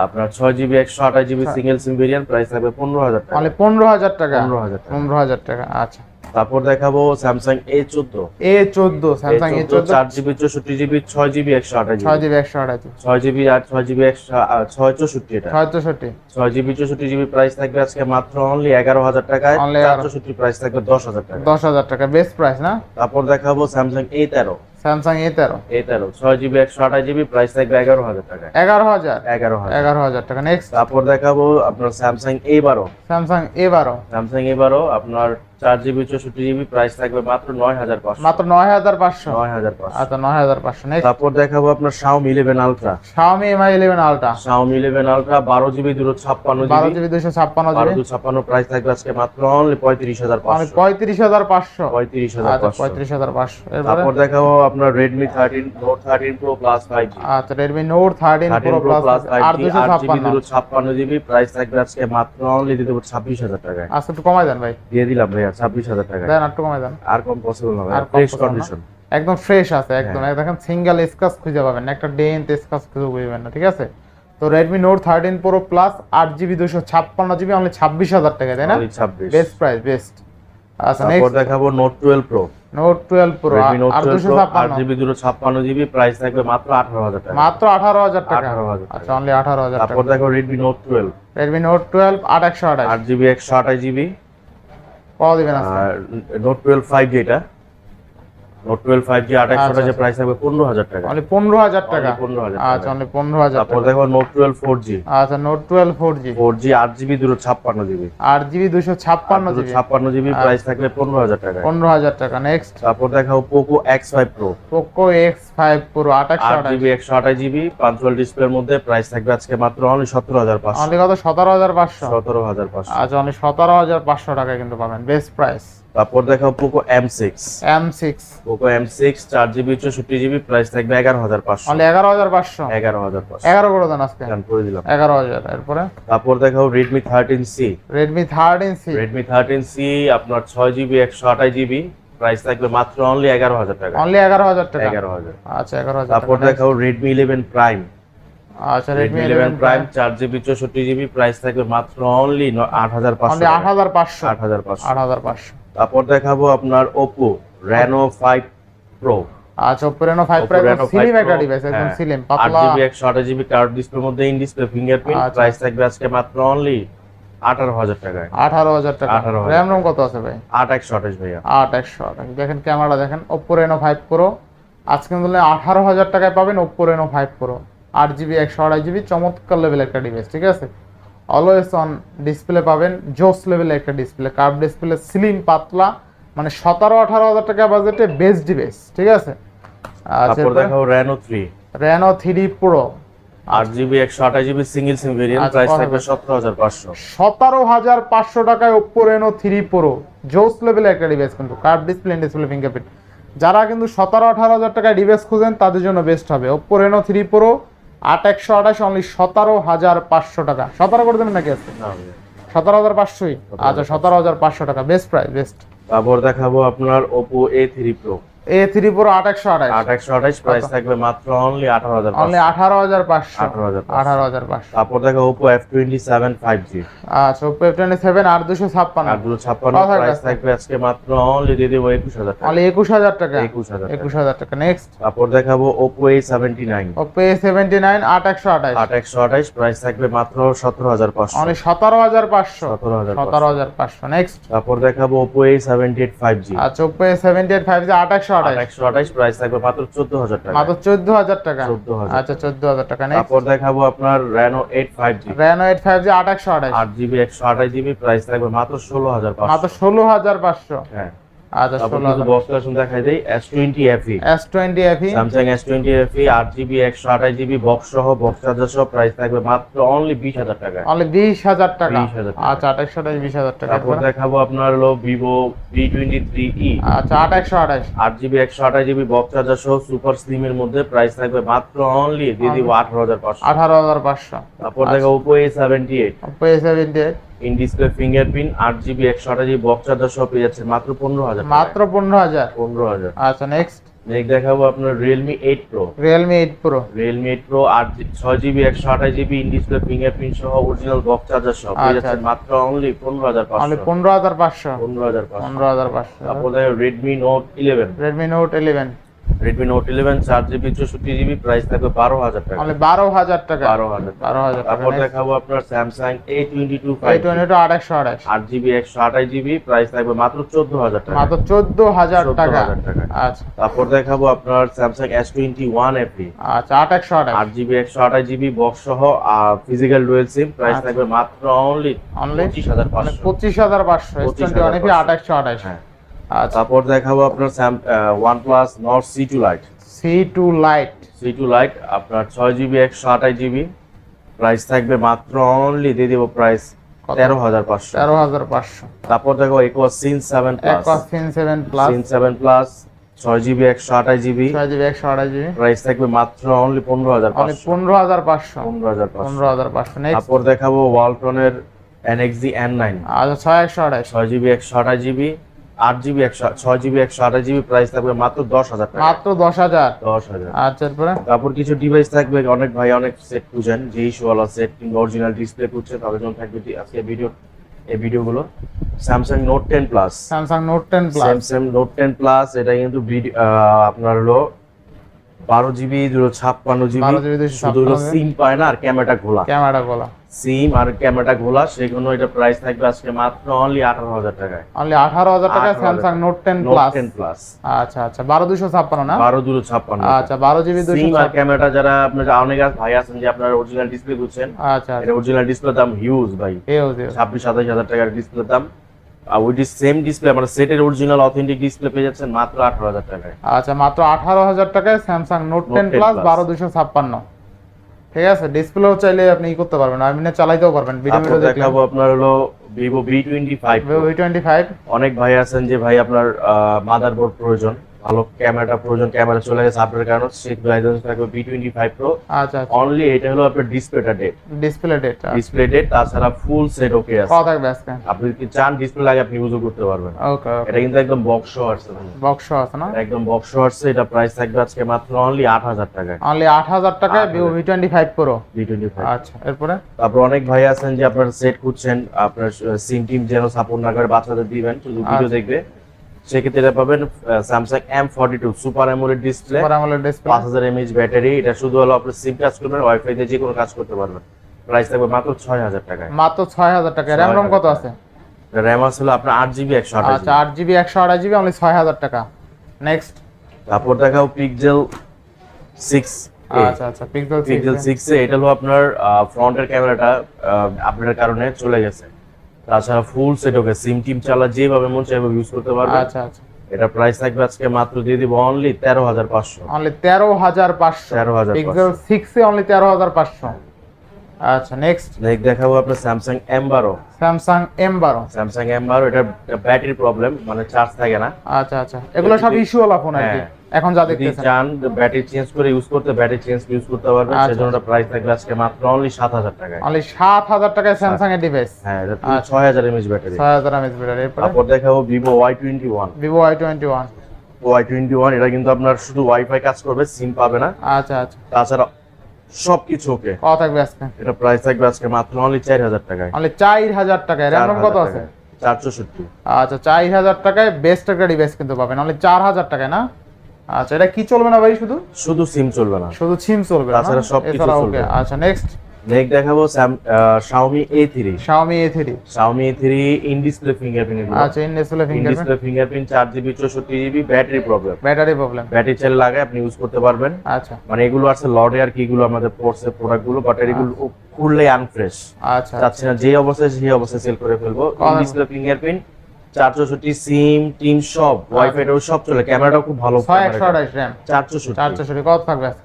B: আপনার ছয় জিবি একশো আঠাশ GB single SIM variant price থাকবে পনেরো হাজার টাকা।
A: পনেরো হাজার টাকা।
B: পনেরো হাজার টাকা।
A: পনেরো হাজার টাকা আচ্ছা।
B: তারপর দেখাবো স্যামসাং এ চোদ্দ।
A: এ চোদ্দ স্যামসাং এ চোদ্দ
B: চার জিবি চৌষট্টি জিবি ছয় জিবি একশো আঠাশ
A: ছয়
B: জিবি
A: একশো আঠাশ
B: ছয় জিবি আর ছয় জিবি একশো ছয় চৌষট্টি এটা।
A: ছয় চৌষট্টি।
B: ছয় জিবি চৌষট্টি জিবি প্রাইস থাকবে আজকে মাত্র অনলি এগারো হাজার টাকায়।
A: Only
B: চার
A: 11
B: চৌষট্টি প্রাইস থাকবে দশ হাজার টাকা
A: দশ হাজার টাকা বেস্ট প্রাইস না?
B: তারপর দেখাবো স্যামসাং এ তেরো।
A: স্যামসাং এ তেরো
B: এ তেরো ছয় জিবি একশো আঠাশ জিবি প্রাইস থাকবে এগারো হাজার টাকা।
A: এগারো হাজার?
B: এগারো হাজার।
A: এগারো হাজার টাকা। নেক্সট
B: তারপর দেখাবো আপনার স্যামসাং এ বারো।
A: স্যামসাং এ বারো।
B: স্যামসাং এ বারো আপনার চার জিবি চৌষট্টি জিবি প্রাইস থাকবে মাত্র নয় হাজার পাঁচশো।
A: মাত্র নয় হাজার পাঁচশো।
B: নয় হাজার পাঁচশো।
A: আচ্ছা নয় হাজার পাঁচশো। নেক্সট
B: তারপর দেখাবো আপনার Xiaomi eleven Ultra
A: Xiaomi Mi eleven Ultra
B: Xiaomi eleven Ultra বারো জিবি দুশো ছাপ্পান্ন
A: বারো
B: জিবি
A: দুশো ছাপ্পান্ন জিবি
B: দুশো ছাপ্পান্ন প্রাইস থাকবে আজকে মাত্র অনলি পঁয়ত্রিশ হাজার পাঁচশো।
A: পঁয়ত্রিশ হাজার পাঁচশো।
B: পঁয়ত্রিশ হাজার
A: আচ্ছা পঁয়ত্রিশ হাজার পাঁচশো।
B: তারপর দেখাবো আপনার thirteen note thirteen pro plus five G
A: আচ্ছা thirteen pro
B: pro
A: plus
B: plus five
A: আর
B: জি
A: দুশো
B: আট জিবি
A: ছাপ্পান্ন।
B: দুশো ছাপ্পান্ন জিবি প্রাইস থাকবে আজকে মাত্র অনলি দিতে পারব ছাব্বিশ হাজার টাকায়।
A: আজকে একটু কমাই দেন ভাই।
B: দিয়ে দিলাম ছাব্বিশ হাজার টাকায়।
A: দেন একটু কমাই দেন।
B: আর কম পসিবল হবে
A: আর
B: ফ্রেশ কন্ডিশন
A: একদম ফ্রেশ আছে একদম।
B: হ্যাঁ।
A: দেখেন সিঙ্গেল স্কাচ খুঁজে পাবেন না একটা ডেন্ট স্কাচ খুঁজে পাবেন না ঠিক আছে? তো প্রো প্লাস আট জিবি দুশো ছাপ্পান্ন জিবি অনলি ছাব্বিশ হাজার টাকা তাই না? বেস্ট প্রাইস বেস্ট আচ্ছা নেক্সট
B: দেখাবো note twelve pro
A: note twelve pro
B: Redmi note
A: আর
B: টুয়েলভ
A: দুশো
B: প্রো আট
A: ছাপ্পান্ন
B: জিবি দুশো ছাপ্পান্ন জিবি প্রাইস থাকবে মাত্র আঠারো হাজার টাকা।
A: মাত্র আঠারো হাজার টাকা।
B: 18,000 টাকা।
A: আচ্ছা অনলি আঠারো হাজার
B: তারপর দেখো Redmi note twelve
A: Redmi note twelve আট একশো আঠাশ।
B: আট জিবি একশো আঠাশ জিবি
A: পাওয়া দিবেন আজকে।
B: আর নোট টুয়েলভ ফাইভ জি এটা। নোট
A: আচ্ছা, আচ্ছা।
B: প্রাইস থাকবে পনেরো হাজার টাকা।
A: টাকা?
B: Only 15,000
A: আচ্ছা
B: টাকা। তারপর দেখো নোট
A: আচ্ছা নোট
B: প্রাইস থাকবে টাকা
A: টাকা নেক্সট
B: তারপর দেখাও ডিসপ্লের মধ্যে প্রাইস থাকবে আজকে মাত্র অনলি
A: অনলি কত? আচ্ছা অনলি টাকায় কিন্তু পাবেন বেস্ট প্রাইস
B: তারপর দেখাবো Poco M six
A: M six
B: Poco M six চার জিবি চৌষট্টি জিবি প্রাইস থাকবে এগারো হাজার
A: 11500 এগারো হাজার পাঁচশো।
B: এগারো হাজার
A: এগারো করে দেন আজকে।
B: করে দিলাম।
A: এগারো হাজার এরপরে?
B: তারপর দেখাও Redmi thirteen C
A: Redmi Redmi C
B: Redmi thirteen C আপনার ছয় জিবি একশো আঠাশ জিবি প্রাইস থাকবে মাত্র অনলি এগারো হাজার টাকা।
A: অনলি এগারো হাজার টাকা।
B: এগারো হাজার।
A: আচ্ছা এগারো হাজার
B: তারপর দেখাও রেডমি ইলেভেন প্রাইম
A: আচ্ছা
B: Redmi 11 Prime 4GB 64GB price থাকবে মাত্র অনলি 8500
A: 8500 8500 8500
B: তারপর দেখাবো আপনার ওপো রেনো ফাইভ প্রো
A: আচ্ছা Oppo Reno five
B: Oppo Reno 5
A: slim একটা ডিভাইস একদম
B: হ্যাঁ।
A: স্লিম পাতলা।
B: জিবি একশো আঠাশ জিবি কার্ড ডিসপ্লের মধ্যে ইন ডিসপ্লে ফিঙ্গারপ্রিন্ট। প্রাইস থাকবে আজকে মাত্র অনলি আঠারো হাজার টাকায়।
A: আঠারো হাজার টাকা।
B: 18,000
A: র্যাম রোম কত আছে ভাই?
B: আট একশো আঠাশ ভাইয়া।
A: আট একশো আঠাশ। দেখেন ক্যামেরা দেখেন ওপো রেনো ফাইভ প্রো আজকে বললে আঠারো হাজার টাকায় পাবেন ওপো রেনো ফাইভ প্রো আট জিবি একশো আড়াই জিবি চমৎকার লেভেল একটা ডিভাইস ঠিক আছে? অলওয়েজ অন ডিসপ্লে পাবেন জোস লেভেলে একটা ডিসপ্লে কার্ভ ডিসপ্লে স্লিম পাতলা মানে সতেরো আঠারো হাজার টাকা বাজেটে বেস্ট ডিভাইস ঠিক আছে?
B: তারপর Reno three
A: Reno three pro
B: আট জিবি একশো আঠাশ জিবি সিঙ্গেল সিম ভেরিয়েন্ট
A: আচ্ছা,
B: প্রাইস থাকবে সতেরো হাজার পাঁচশো।
A: সতেরো হাজার পাঁচশো টাকায় ওপ্পো রেনো থ্রি প্রো জোস লেভেলে একটা ডিভাইস কিন্তু কার্ভ ডিসপ্লে ডিসপ্লে ফিঙ্গারপ্রিন্ট যারা কিন্তু সতেরো আঠারো হাজার টাকায় ডিভাইস খুঁজেন তাদের জন্য বেস্ট হবে। ওপ্পো রেনো থ্রি প্রো আট একশো আঠাশ অনলি সতেরো হাজার পাঁচশো টাকা। সতেরো করে দেবেন নাকি আছে সতেরো হাজার পাঁচশোই আচ্ছা সতেরো হাজার পাঁচশো টাকা। বেস্ট প্রাইস বেস্ট
B: তারপর দেখাবো আপনার Oppo A three pro
A: A three pro আট একশো আঠাশ।
B: আট একশো আঠাশ প্রাইস থাকবে মাত্র অনলি আঠারো হাজার
A: অনলি আঠারো হাজার পাঁচশো।
B: আঠারো হাজার
A: আঠারো হাজার পাঁচশো।
B: তারপর দেখো Oppo F twenty seven five G
A: আচ্ছা ওপো এফ টোয়েন্টি সেভেন আট দুশো ছাপ্পান্ন।
B: আর দুশো ছাপ্পান্ন প্রাইস থাকবে? আজকে মাত্র অনলি দিয়ে দেবো একুশ হাজার টাকা।
A: অনলি একুশ হাজার টাকা?
B: একুশ হাজার
A: একুশ হাজার টাকা। নেক্সট
B: তারপর দেখাবো Oppo A seventy nine
A: Oppo A seventy nine আট একশো আঠাশ।
B: আট একশো আঠাশ প্রাইস থাকবে মাত্র সতেরো হাজার পাঁচশো।
A: অনলি সতেরো হাজার পাঁচশো।
B: সতেরো হাজার
A: সতেরো হাজার পাঁচশো। নেক্সট
B: তারপর দেখাবো Oppo A seventy eight five G
A: আচ্ছা Oppo A seventy eight five G আট একশো
B: আট
A: আঠাশ।
B: একশো আঠাশ প্রাইস থাকবে মাত্র চোদ্দ হাজার টাকা।
A: মাত্র চোদ্দ হাজার টাকা?
B: 14,000
A: আচ্ছা চোদ্দ হাজার টাকা। নেই
B: তারপর দেখাবো আপনার Reno eight five G
A: Reno eight five G আট একশো আঠাশ।
B: আট জিবি একশো আঠাশ জিবি প্রাইস থাকবে মাত্র ষোলো হাজার
A: মাত্র
B: পাঁচশো
A: ষোলো হাজার পাঁচশো।
B: হ্যাঁ।
A: আচ্ছা
B: তারপর
A: ষোলো
B: কিছু
A: হাজার।
B: বক্স কালেকশন দেখাই দেই S twenty FE
A: S
B: Samsung S twenty FE আট জিবি একশো আঠাশ জিবি বক্স সহ বক্স চার্জার সহ প্রাইস থাকবে মাত্র অনলি বিশ হাজার টাকা।
A: অনলি বিশ হাজার টাকা?
B: 20,000 টাকা।
A: আচ্ছা আট একশো আঠাশ হাজার টাকা।
B: দেখাবো আপনার হলো Vivo V twenty three E
A: আচ্ছা আট একশো আঠাশ।
B: আট জিবি একশো আঠাশ জিবি বক্স চার্জার সহ সুপার স্লিম এর মধ্যে প্রাইস থাকবে মাত্র অনলি দিয়ে দিব আঠারো হাজার পাঁচশো।
A: আঠারো হাজার পাঁচশো।
B: তারপর দেখো Oppo A seventy eight
A: Oppo A seventy eight
B: in display fingerprint আট জিবি একশো আঠাশ বক্স চার্জার সহ পেয়ে যাচ্ছে মাত্র পনেরো হাজার
A: মাত্র পনেরো হাজার?
B: পনেরো হাজার।
A: আচ্ছা নেক্সট
B: নেক্সট দেখাবো আপনার Realme eight pro
A: Realme eight pro
B: Realme eight pro আট ছয় জিবি একশো আঠাশ জিবি ইন ডিসপ্লে ফিঙ্গারপ্রিন্ট সহ অরিজিনাল বক্স চার্জার সহ পেয়ে
A: আচ্ছা,
B: যাচ্ছেন
A: আচ্ছা।
B: মাত্র অনলি পনেরো হাজার পাঁচশো।
A: পনেরো হাজার পাঁচশো।
B: পনেরো হাজার পাঁচশো।
A: পনেরো হাজার পাঁচশো।
B: তারপর দেখো Redmi note eleven
A: Redmi note eleven
B: Redmi note eleven চার জিবি চৌষট্টি জিবি প্রাইস থাকবে বারো হাজার টাকা।
A: অনলি বারো হাজার টাকা।
B: বারো হাজার
A: বারো হাজার টাকা
B: তারপর দেখাবো আপনার Samsung A twenty two five
A: twenty two আট একশো আঠাশ
B: আট জিবি একশো আঠাশ জিবি প্রাইস থাকবে মাত্র চোদ্দ হাজার টাকা।
A: মাত্র চোদ্দ হাজার
B: 14,000
A: টাকা। আচ্ছা।
B: তারপর দেখাবো আপনার Samsung S twenty one FE
A: আচ্ছা আট একশো আঠাশ
B: আট জিবি একশো আঠাশ জিবি বক্স সহ ফিজিক্যাল ডুয়েল সিম প্রাইস। থাকবে মাত্র অনলি
A: Only?
B: পঁচিশ হাজার
A: মানে
B: পাঁচশো
A: পঁচিশ। হাজার পাঁচশো এস টোয়েন্টি ওয়ান এফি আট একশো আঠাশ
B: হ্যাঁ। তারপর দেখাবো আপনার one plus Nord C two lite
A: C two lite
B: C two lite আপনার ছয় জিবি একশো আঠাশ জিবি প্রাইস থাকবে মাত্র অনলি দিয়ে দেবো প্রাইস? তেরো হাজার পাঁচশো।
A: তেরো হাজার পাঁচশো।
B: তারপর দেখো একোয়া সিন সেভেন প্লাস
A: এক ফিন সেভেন প্লাস
B: সিন সেভেন প্লাস ছয় জিবি একশো আঠাশ জিবি
A: ছয় জিবি একশো আঠাশ জিবি
B: প্রাইস থাকবে মাত্র অনলি পনেরো হাজার
A: পনেরো হাজার পাঁচশো।
B: পনেরো হাজার
A: পনেরো হাজার পাঁচশো।
B: তারপর দেখাবো ওয়ালটনের এনএক্সি এন নাইন
A: আচ্ছা ছয় একশো আঠাশ।
B: ছয় জিবি একশো আঠাশ জিবি আট জিবি একশো ছয় জিবি একশো আঠাশ জিবি প্রাইস থাকবে মাত্র দশ হাজার
A: মাত্র দশ হাজার?
B: দশ হাজার।
A: আচ্ছা
B: তারপর কিছু ডিভাইস থাকবে অনেক ভাই অনেক সেট খুঁজেন যে ইস্যুওয়ালা সেট কিংবা অরিজিনাল ডিসপ্লে খুঁজছেন তাদের জন্য থাকবে আজকে ভিডিও এই ভিডিওগুলো Samsung note ten plus
A: Samsung note ten plus
B: Samsung note ten plus এটা কিন্তু আপনার হলো বারো জিবি দুশো ছাপ্পান্ন জিবি শুধু সিম পায় না আর ক্যামেরাটা খোলা।
A: ক্যামেরা গোলা
B: সিম আর ক্যামেরাটা ঘোলা সেগুলো এটা প্রাইস থাকবে আজকে মাত্র অনলি 18000 টাকায়।
A: অনলি
B: 18000 টাকায়
A: স্যামসাং নোট
B: 10
A: প্লাস
B: 10 প্লাস
A: আচ্ছা আচ্ছা 12256 না?
B: 12256
A: আচ্ছা 12 জিবি 256
B: সিম আর ক্যামেরাটা যারা আপনার অনেক ভাই আছেন যে আপনারা অরিজিনাল ডিসপ্লে বুঝছেন
A: আচ্ছা
B: এটা অরিজিনাল ডিসপ্লে দাম হিউজ ভাই। হিউজ 26 27000 টাকার ডিসপ্লে দাম। আর উইথ ওইটি সেম ডিসপ্লে মানে সেটের অরিজিনাল অথেন্টিক ডিসপ্লে পেয়ে যাচ্ছেন মাত্র 18000 টাকায়।
A: আচ্ছা মাত্র 18000 টাকায় স্যামসাং নোট
B: 10
A: প্লাস 12256 ঠিক আছে ডিসপ্লেও চাইলে আপনি ই করতে পারবেন আমি না চালাইতেও পারবেন ভিডিও ভিডিও
B: দেখাবো আপনার হলো Vivo V twenty five
A: V twenty five
B: অনেক ভাই আছেন যে ভাই আপনার মাদারবোর্ড প্রয়োজন। ভালো ক্যামেরাটা প্রয়োজন ক্যামেরা চলে গেছে আপনার কারণে সেই ভাইদের থাকবে ভি টোয়েন্টি ফাইভ প্রো
A: আচ্ছা আচ্ছা।
B: অনলি এটা হলো আপনার ডিসপ্লেটা dead
A: display dead
B: display dead তাছাড়া ফুল সেট ওকে আছে।
A: কত থাকবে আজকে
B: আপনি যদি চান ডিসপ্লে লাগে আপনি ইউজও করতে পারবেন।
A: ওকে
B: এটা কিন্তু একদম বক্স আসছে ভাই।
A: বক্স আছে না?
B: একদম বক্স আসছে এটা প্রাইস থাকবে আজকে মাত্র অনলি আট হাজার টাকায়।
A: অনলি আট হাজার টাকায় Vivo V twenty five pro
B: V twenty five
A: আচ্ছা এরপরে?
B: তারপর অনেক ভাই আছেন যে আপনার সেট খুঁজছেন আপনার সিম টিম যেন সাপোর্ট না করে বাচ্চাদের দিবেন। শুধু ভিডিও
A: আচ্ছা।
B: দেখবে। সেক্ষেত্রে এটা পাবেন Samsung M forty two super AMOLED display পাঁচ হাজার এমএইচ ব্যাটারি এটা শুধু হলো আপনার সিম কাজ করবেন ওয়াইফাই দিয়ে যে কোনো কাজ করতে পারবেন। প্রাইস থাকবে মাত্র ছয় হাজার টাকায়।
A: মাত্র ছয় হাজার টাকা র্যাম রম কত আছে?
B: র্যাম আছে হলো আপনার আট জিবি একশো আঠাশ
A: আচ্ছা আট জিবি একশো আঠাশ জিবি অনলি ছয় হাজার টাকা। নেক্সট
B: তারপর দেখাও পিকজেল সিক্স
A: আচ্ছা আচ্ছা পিক্সেল
B: পিক্সেল সিক্স এটা হলো আপনার ফ্রন্টের ক্যামেরাটা আপডেটের কারণে চলে গেছে। তাছাড়া ফুল সেট ওকে সিম টিম চালা যেভাবে মন চাইবে ইউজ করতে পারবে।
A: আচ্ছা আচ্ছা।
B: এটা প্রাইস থাকবে আজকে মাত্র দিয়ে দিব অনলি তেরো হাজার পাঁচশো।
A: অনলি তেরো হাজার পাঁচশো।
B: 13,500
A: পিক্সেল সিক্সে অনলি তেরো হাজার পাঁচশো। আচ্ছা নেক্সট
B: নেক্সট দেখাবো আপনার স্যামসাং এম বারো
A: স্যামসাং এম বারো
B: স্যামসাং এম বারো এটা ব্যাটারি প্রবলেম মানে চার্জ থাকে না।
A: আচ্ছা আচ্ছা। এগুলো সব ইস্যু ওলা ফোন আর কি।
B: হ্যাঁ।
A: এখন যা দেখতেছেন।
B: চান ব্যাটারি চেঞ্জ করে ইউজ করতে ব্যাটারি চেঞ্জ ইউজ করতে পারবেন
A: আচ্ছা,
B: সেজন্য প্রাইস থাকবে আজকে মাত্র অনলি সাত হাজার টাকায়।
A: অনলি সাত হাজার টাকায় স্যামসাং এর ডিভাইস
B: হ্যাঁ এটা
A: আচ্ছা।
B: ছয় হাজার এমএচ ব্যাটারি
A: ছয় হাজার এমএচ ব্যাটারি এরপরে?
B: তারপর দেখাবো twenty one
A: Y twenty one
B: এটা কিন্তু আপনার শুধু ওয়াইফাই কাজ করবে সিম পাবে না।
A: আচ্ছা আচ্ছা।
B: তাছাড়া সবকিছু ওকে।
A: কত থাকবে আজকে?
B: এটা প্রাইস থাকবে আজকে মাত্র অনলি চার হাজার টাকায়।
A: অনলি চার হাজার টাকায়। র্যাম কত আছে?
B: চার চৌষট্টি
A: আচ্ছা চার হাজার টাকায় বেস্ট একটা ডিভাইস কিন্তু পাবেন। অনলি চার হাজার টাকায় না? আচ্ছা এটা কি চলবে না ভাই শুধু?
B: শুধু সিম চলবে না।
A: শুধু সিম চলবে না?
B: তাছাড়া সবকিছু
A: এছাড়া
B: চলবে।
A: আচ্ছা নেক্সট
B: নেক্সট দেখাবো Xiaomi A three
A: Xiaomi A3
B: Xiaomi A three in display fingerprint
A: আচ্ছা in display
B: in
A: fingerprint
B: display fingerprint চার জিবি চৌষট্টি GB battery problem
A: battery problem
B: battery চাইলে লাগায় আপনি ইউজ করতে পারবেন।
A: আচ্ছা।
B: মানে এগুলো আছে লর্ডে আর কি এগুলো আমাদের পড়ছে প্রোডাক্টগুলো বাট এগুলো খুললে আনফ্রেশ
A: আচ্ছা
B: চাচ্ছি না যে অবস্থায় সেই অবস্থায় সেল করে ফেলব? ডিসপ্লে ফিঙ্গারপ্রিন্ট 464 সিম টিম সব ওয়াইফাই টাও সব চলে। ক্যামেরাটাও খুব ভালো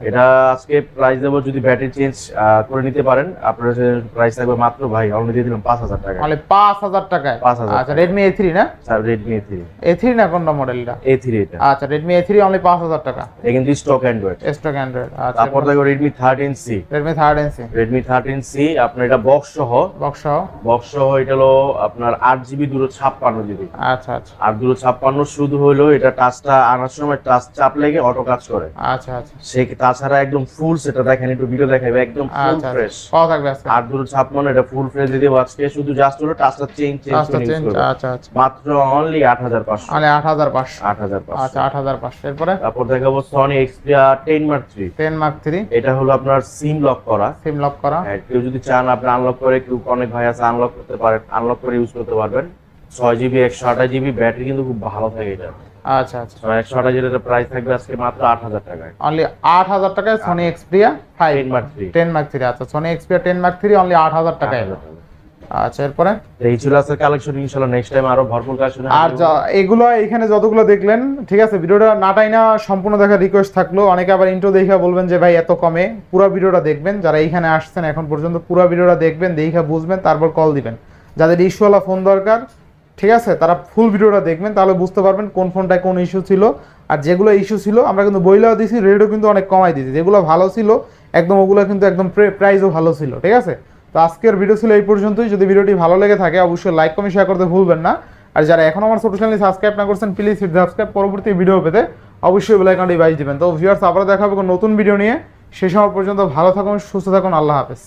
B: এটা আজকে প্রাইস যদি ব্যাটারি চেঞ্জ করে নিতে পারেন আপনার প্রাইস থাকবে মাত্র ভাই অলরেডি দিয়ে পাঁচ হাজার টাকা
A: মানে 5000 টাকায়?
B: 5000
A: আচ্ছা Redmi থ্রি না?
B: স্যার
A: Redmi না কোনটা মডেলটা
B: এটা।
A: আচ্ছা অনলি 5000 টাকা।
B: এটা কিন্তু স্টক Android
A: স্টক Android
B: তারপর দেখো Redmi thirteen Redmi
A: Redmi
B: Redmi আপনার এটা বক্স সহ।
A: বক্স সহ।
B: বক্স সহ এটা হলো আপনার 8GB দূরে 56GB দিবি।
A: আচ্ছা আচ্ছা।
B: আর দুটো ছাপ্পান্ন শুধু হলো এটা টাচটা আনার সময় টাচ চাপ লেগে অটো কাজ করে।
A: আচ্ছা আচ্ছা।
B: সে তাছাড়া একদম ফুল সেটা দেখেন একটু ভিডিও দেখাবে একদম ফুল ফ্রেশ
A: আচ্ছা,
B: আচ্ছা।
A: পাওয়া থাকবে
B: আর দুটো ছাপ্পান্ন এটা ফুল ফ্রেশ দিয়ে দেবো আজকে শুধু জাস্ট হলো টাচটা চেঞ্জ চেঞ্জ
A: আচ্ছা আচ্ছা।
B: মাত্র অনলি আট হাজার পাঁচশো।
A: মানে আট হাজার পাঁচশো।
B: আট হাজার পাঁচশো।
A: আচ্ছা, আট হাজার পাঁচশো। এরপরে?
B: তারপর দেখাবো Sony Xperia ten mark three
A: ten mark three
B: এটা হলো আপনার সিম লক করা।
A: সিম লক করা।
B: হ্যাঁ, কেউ যদি চান আপনি আনলক করে কেউ অনেক ভাই আছে আনলক করতে পারেন আনলক করে ইউজ করতে পারবেন। ছয় জিবি একশো আঠাশ জিবি ব্যাটারি কিন্তু খুব ভালো থাকে এটা।
A: আচ্ছা আচ্ছা।
B: একশো আঠাশ প্রাইস থাকবে আজকে মাত্র আট হাজার টাকায়।
A: অনলি আট হাজার টাকায় Sony Xperia five
B: ten mark three
A: ten mark three আচ্ছা Sony Xperia ten mark three only আট হাজার টাকায়। আচ্ছা এরপরে?
B: এই ছিল আজকের কালেকশন নেক্সট টাইম আরও ভরপুর কালেকশন
A: আর এগুলো এখানে যতগুলো দেখলেন ঠিক আছে ভিডিওটা নাটাই না সম্পূর্ণ দেখার রিকোয়েস্ট থাকল। অনেকে আবার ইন্টো দেখে বলবেন যে ভাই এত কমে? পুরো ভিডিওটা দেখবেন যারা এইখানে আসছেন এখন পর্যন্ত পুরো ভিডিওটা দেখবেন দেখে বুঝবেন তারপর কল দিবেন। যাদের ইস্যুওয়ালা ফোন দরকার ঠিক আছে? তারা ফুল ভিডিওটা দেখবেন, তাহলে বুঝতে পারবেন কোন ফোনটায় কোন ইস্যু ছিল। আর যেগুলো ইস্যু ছিল, আমরা কিন্তু বইলাও দিছি রেটও কিন্তু অনেক কমাই দিয়েছি যেগুলো ভালো ছিল, একদম ওগুলো কিন্তু একদম প্রাইসও ভালো ছিল, ঠিক আছে? তো আজকের ভিডিও ছিল এই পর্যন্তই। যদি ভিডিওটি ভালো লেগে থাকে, অবশ্যই লাইক কমেন্ট শেয়ার করতে ভুলবেন না। আর যারা এখন আমার ছোটো চ্যানেল সাবস্ক্রাইব না করছেন প্লিজ সাবস্ক্রাইব পরবর্তী ভিডিও পেতে অবশ্যই বেল আইকনটি বাজিয়ে দিবেন। তো ভিউয়ার্স আবার দেখা হবে নতুন ভিডিও নিয়ে। সে সময় পর্যন্ত ভালো থাকুন, সুস্থ থাকুন, আল্লাহ হাফেজ।